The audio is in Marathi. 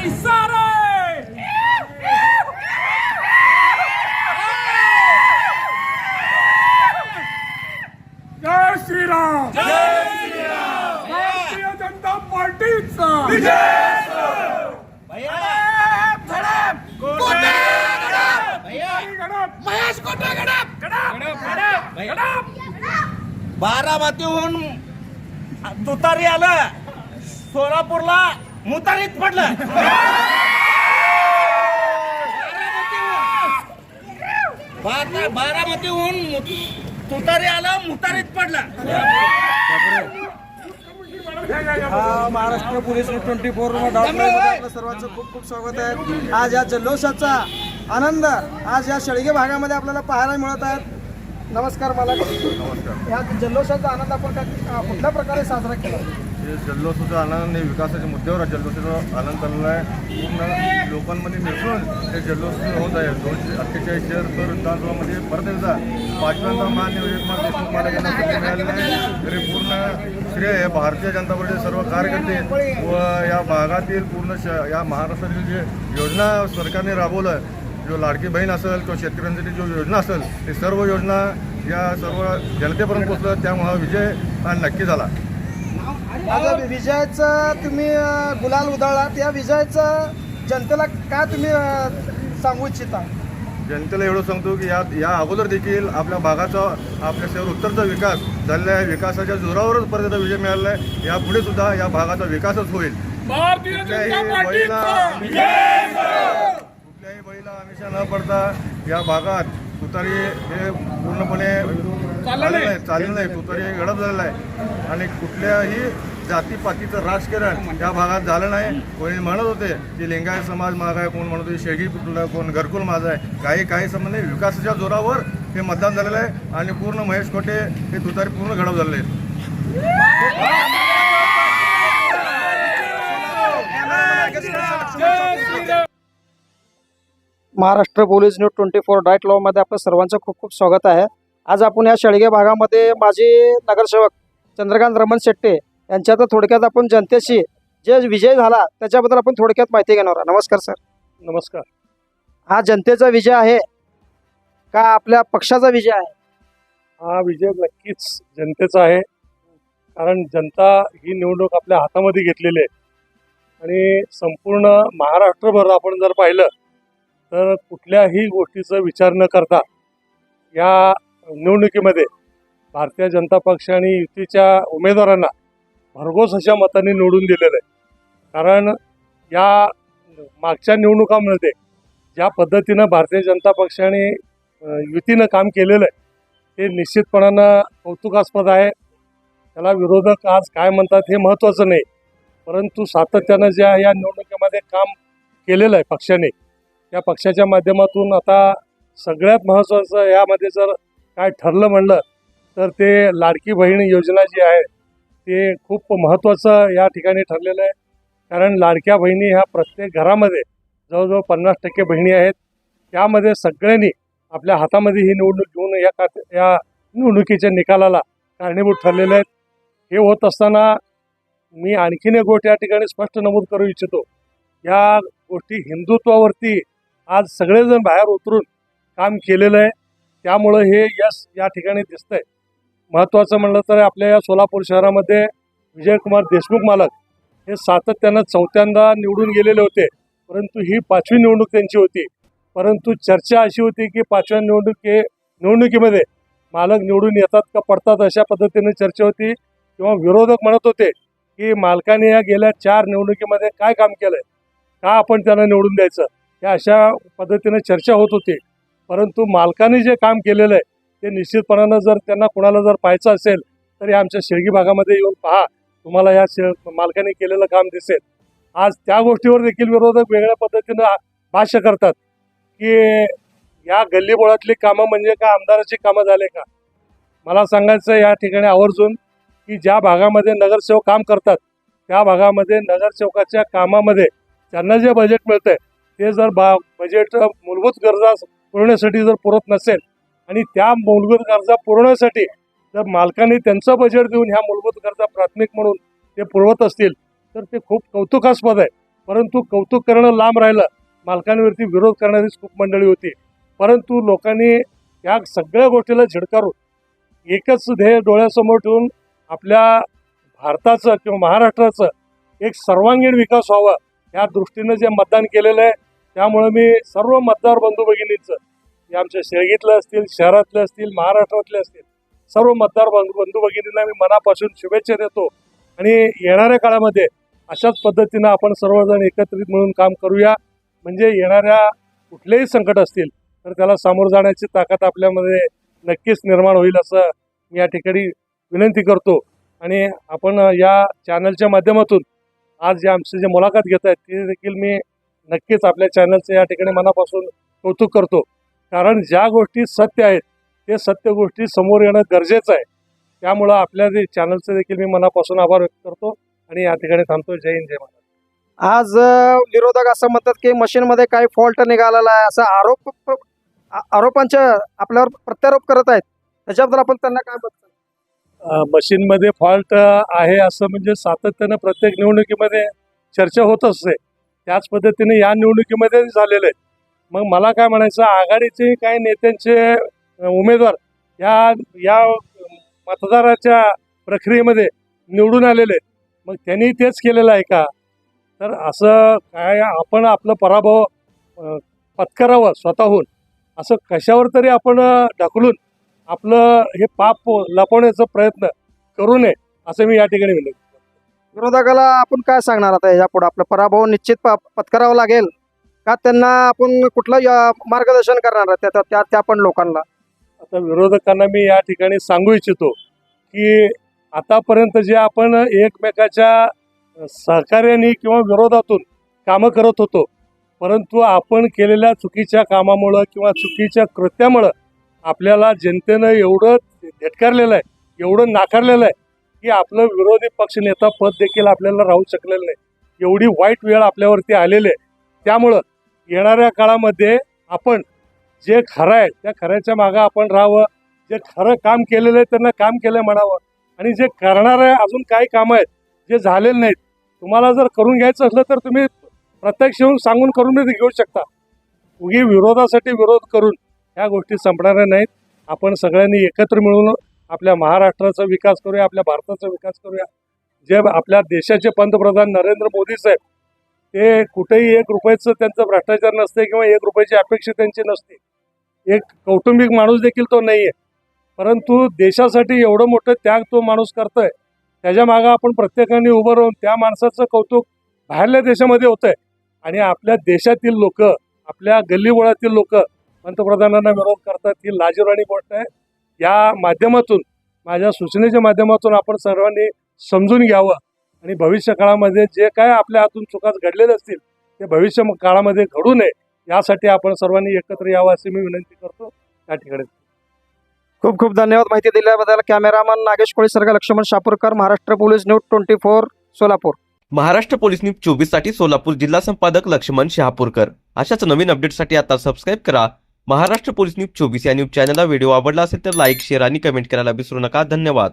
कैसा रे जय श्रीराम! भारतीय जनता पार्टीचा! बारामतीहून तुतारी आलं सोलापूरला मुतारीत पडलं. बारा- बारामतीहून तुतारी आलं मुतारीत पडलं. हा महाराष्ट्र पोलीस ट्वेंटी फोर सर्वांचं खूप खूप स्वागत आहे. आज या जल्लोषाचा आनंद आज या शेळगे भागामध्ये आपल्याला पाहायला मिळत आहेत. नमस्कार मला या जल्लोषाचा आनंद आपण काय- कुठल्या प्रकारे साजरा केला? म्हणजे जल्लोषाचा आनंद आणि विकासाच्या मुद्द्यावर जल्लोषाचा आनंद चाललेला आहे. पूर्ण लोकांमध्ये मिसळून हे जल्लोष होत आहे. दोनशे अठ्ठेचाळीस शहर तर विधानसभामध्ये परत एकदा पाचव्यांदा मान्य विजयकुमार देशमुख मला यांना संधी मिळालेली आहे तरी पूर्ण श्रेय हे भारतीय जनता पक्षाचे सर्व कार्यकर्ते व या भागातील पूर्ण श या महाराष्ट्रातील जे योजना सरकारने राबवलं जो लाडकी बहीण असेल किंवा शेतकऱ्यांसाठी जो योजना असेल ते सर्व योजना या सर्व जनतेपर्यंत पोहोचलं. त्यामुळे विजय हा नक्की झाला. आज विजयाचं तुम्ही गुलाल उधळलात या विजयाचं जनतेला काय तुम्ही सांगू इच्छिता? जनतेला एवढं सांगतो की या या अगोदर देखील आपल्या भागाचा आपल्या शहर उत्तरचा विकास झालेला आहे. विकासाच्या जोरावरच परत एकदा विजय मिळाला आहे. यापुढे सुद्धा या भागाचा विकासच होईल. भारतीय कुठल्याही बळीला कुठल्याही बळीला हमेशा न पडता या भागात तुतारी हे पूर्णपणे चाललेलं नाही. चाललेलं नाही तुतारी हे गडप झालेलं आहे. आणि कुठल्याही जातीपातीचं राजकारण या भागात झालं नाही. कोणी म्हणत होते की लिंगायत समाज माझा आहे कोण म्हणत होते शेगी कुठला कोण घरकुल माझा आहे काही काही संबंध नाही. विकासाच्या जोरावर हे मतदान झालेलं आहे आणि पूर्ण महेश कोटे हे तुतारी पूर्ण घडव झालेले आहेत. Maharashtra police news twenty four diet लॉ मध्ये आपलं सर्वांचं खूप खूप स्वागत आहे. आज आपण या शेळगे भागामध्ये माजी नगरसेवक चंद्रकांत रमण शेट्टे यांच्या तर थोडक्यात आपण जनतेशी जे विजय झाला त्याच्याबद्दल आपण थोडक्यात माहिती घेणार आहोत. नमस्कार सर. नमस्कार. हा जनतेचा विजय आहे का आपल्या पक्षाचा विजय आहे? हा विजय नक्कीच जनतेचा आहे. कारण जनता ही निवडणूक आपल्या हातामध्ये घेतलेली आहे. आणि संपूर्ण महाराष्ट्रभर आपण जर पाहिलं तर कुठल्याही गोष्टीचा विचार न करता या निवडणुकीमध्ये भारतीय जनता पक्ष आणि युतीच्या उमेदवारांना भरघोस अशा मताने निवडून दिलेलं आहे. कारण या मागच्या निवडणुकामध्ये ज्या पद्धतीनं भारतीय जनता पक्षाने युतीनं काम केलेलं आहे ते निश्चितपणानं कौतुकास्पद आहे. त्याला विरोधक आज काय म्हणतात हे महत्त्वाचं नाही. परंतु सातत्यानं ज्या या निवडणुकीमध्ये काम केलेलं आहे पक्षाने त्या पक्षाच्या माध्यमातून आता सगळ्यात महत्त्वाचं यामध्ये जर काय ठरलं म्हणलं तर ते लाडकी बहीण योजना जी आहे ते खूप महत्त्वाचं या ठिकाणी ठरलेलं आहे. कारण लाडक्या बहिणी ह्या प्रत्येक घरामध्ये जवळजवळ पन्नास टक्के बहिणी आहेत. त्यामध्ये सगळ्यांनी आपल्या हातामध्ये ही निवडणूक घेऊन या का या निवडणुकीच्या निकालाला कारणीभूत ठरलेले आहेत. हे होत असताना मी आणखीन एक गोष्ट या ठिकाणी स्पष्ट नमूद करू इच्छितो. या गोष्टी हिंदुत्वावरती आज सगळेजण बाहेर उतरून काम केलेलं आहे. त्यामुळं हे यश या ठिकाणी दिसतंय. महत्त्वाचं म्हणलं तर आपल्या या सोलापूर शहरामध्ये विजयकुमार देशमुख मालक हे सातत्यानं चौथ्यांदा निवडून गेलेले होते. परंतु ही पाचवी निवडणूक त्यांची होती. परंतु चर्चा अशी होती की पाचव्या निवडणुकी निवडणुकीमध्ये मालक निवडून येतात का पडतात अशा पद्धतीने चर्चा होती. किंवा विरोधक म्हणत होते की मालकाने या गेल्या चार निवडणुकीमध्ये काय काम केलं आहे का आपण त्यांना निवडून द्यायचं? या अशा पद्धतीने चर्चा होत होती. परंतु मालकाने जे काम केलेलं आहे ते निश्चितपणानं जर त्यांना कुणाला जर पाहायचं असेल तर हे आमच्या शेळगी भागामध्ये येऊन पहा तुम्हाला या शे मालकाने केलेलं काम दिसेल. आज त्या गोष्टीवर देखील विरोधक वेगळ्या पद्धतीनं भाष्य करतात की या गल्लीबोळातली कामं म्हणजे का आमदाराची कामं झाले का? मला सांगायचं या ठिकाणी आवर्जून की ज्या भागामध्ये नगरसेवक काम करतात त्या भागामध्ये नगरसेवकाच्या कामामध्ये त्यांना जे बजेट मिळतंय ते जर बा बजेट मूलभूत गरजा पुरवण्यासाठी जर पुरत नसेल आणि त्या मूलभूत गरजा पुरवण्यासाठी जर मालकाने त्यांचं बजेट देऊन ह्या मूलभूत गरजा प्राथमिक म्हणून ते पुरवत असतील तर ते खूप कौतुकास्पद आहे. परंतु कौतुक करणं लांब राहिलं मालकांवरती विरोध करणारीच खूप मंडळी होती. परंतु लोकांनी या सगळ्या गोष्टीला झिडकारून एकच ध्येय डोळ्यासमोर ठेवून आपल्या भारताचं किंवा महाराष्ट्राचं एक सर्वांगीण विकास व्हावा या दृष्टीनं जे मतदान केलेलं आहे त्यामुळं मी सर्व मतदार बंधू भगिनींचं जे आमच्या शेळगीतले असतील शहरातले असतील महाराष्ट्रातले असतील सर्व मतदार बंधू भगिनींना मी मनापासून शुभेच्छा देतो. आणि येणाऱ्या काळामध्ये अशाच पद्धतीनं आपण सर्वजण एकत्रित मिळून काम करूया. म्हणजे येणाऱ्या कुठलेही संकट असतील तर त्याला सामोरं जाण्याची ताकद आपल्यामध्ये नक्कीच निर्माण होईल असं मी या ठिकाणी विनंती करतो. आणि आपण या चॅनलच्या माध्यमातून आज जे आमचे जे मुलाखत घेत आहेत ते देखील मी नक्कीच आपल्या चॅनलचं या ठिकाणी मनापासून कौतुक करतो. कारण ज्या गोष्टी सत्य आहेत ते सत्य गोष्टी समोर येणं गरजेचं आहे. त्यामुळं आपल्या जे चॅनलचं देखील मी मनापासून आभार व्यक्त करतो आणि या ठिकाणी थांबतो. जय हिंद जय महाराज आज विरोधक असं म्हणतात की मशीनमध्ये काही फॉल्ट निघालेला आहे असा आरोप आरोपांच्या आपल्यावर प्रत्यारोप करत आहेत. त्याच्याबद्दल आपण त्यांना काय बघतो मशीनमध्ये फॉल्ट आहे असं म्हणजे सातत्यानं प्रत्येक निवडणुकीमध्ये चर्चा होत असते. त्याच पद्धतीने या निवडणुकीमध्ये झालेलं आहे. मग मला काय म्हणायचं आघाडीचे काही नेत्यांचे उमेदवार या या मतदाराच्या प्रक्रियेमध्ये निवडून आलेले मग त्यांनी तेच केलेलं आहे का? तर असं काय आपण आपलं पराभव पत्करावं स्वतःहून. असं कशावर तरी आपण ढकलून आपलं हे पाप लपवण्याचा प्रयत्न करू नये असं मी या ठिकाणी विनंती विरोधकाला आपण काय सांगणार आता? याच्यापुढे आपला पराभव निश्चित पत्करावा लागेल. का त्यांना आपण कुठलं मार्गदर्शन करणार त्या त्या त्या पण लोकांना. आता विरोधकांना मी या ठिकाणी सांगू इच्छितो की आतापर्यंत जे आपण एकमेकाच्या सहकार्याने किंवा विरोधातून कामं करत होतो परंतु आपण केलेल्या चुकीच्या कामामुळं किंवा चुकीच्या कृत्यामुळं आपल्याला जनतेनं एवढं झेटकारलेलं आहे एवढं नाकारलेलं आहे की आपलं विरोधी पक्ष नेता पद देखील आपल्याला राहू शकलेलं नाही. एवढी वाईट वेळ आपल्यावरती आलेली आहे. त्यामुळं येणाऱ्या काळामध्ये आपण जे खरं आहे त्या खऱ्याच्या मागं आपण राहावं. जे खरं काम केलेलं आहे त्यांना काम केलं म्हणावं. आणि जे करणारे अजून काही कामं आहेत जे झालेले नाहीत तुम्हाला जर करून घ्यायचं असलं तर तुम्ही प्रत्यक्ष येऊन सांगून करून घेऊ शकता. उगी विरोधासाठी विरोध करून ह्या गोष्टी संपणाऱ्या नाहीत. आपण सगळ्यांनी एकत्र मिळून आपल्या महाराष्ट्राचा विकास करूया आपल्या भारताचा विकास करूया. जे आपल्या देशाचे पंतप्रधान नरेंद्र मोदी साहेब ते कुठेही एक रुपयाचं त्यांचं भ्रष्टाचार नसते किंवा एक रुपयाची अपेक्षा त्यांची नसते. एक कौटुंबिक माणूस देखील तो नाही आहे परंतु देशासाठी एवढं मोठं त्याग तो माणूस करतोय. त्याच्या मागं आपण प्रत्येकाने उभं राहून त्या माणसाचं कौतुक बाहेरल्या देशामध्ये होतं आहे आणि आपल्या देशातील लोक आपल्या गल्लीबोळातील लोक पंतप्रधानांना विरोध करतात ही लाजिरवाणी गोष्ट आहे. या माध्यमातून माझ्या सूचनेच्या माध्यमातून आपण सर्वांनी समजून घ्यावं. आणि भविष्य काळामध्ये जे काय आपल्या हातून चुकाच घडलेले असतील ते भविष्य काळामध्ये घडू नये यासाठी आपण सर्वांनी एकत्र यावं अशी मी विनंती करतो. त्या ठिकाणी. खूप खूप धन्यवाद माहिती दिल्याबद्दल. कॅमेरामन नागेश कोळी सरकार Laxman Shapurkar Maharashtra police news twenty four Solapur. Maharashtra police news चोवीससाठी सोलापूर जिल्हा संपादक लक्ष्मण शहापूरकर. अशाच नवीन अपडेटसाठी आता सबस्क्राईब करा. महाराष्ट्र पोलीस न्यूज चोवीस या न्यूज चॅनलला व्हिडिओ आवडला असेल तर लाईक शेअर आणि कमेंट करायला विसरू नका. धन्यवाद.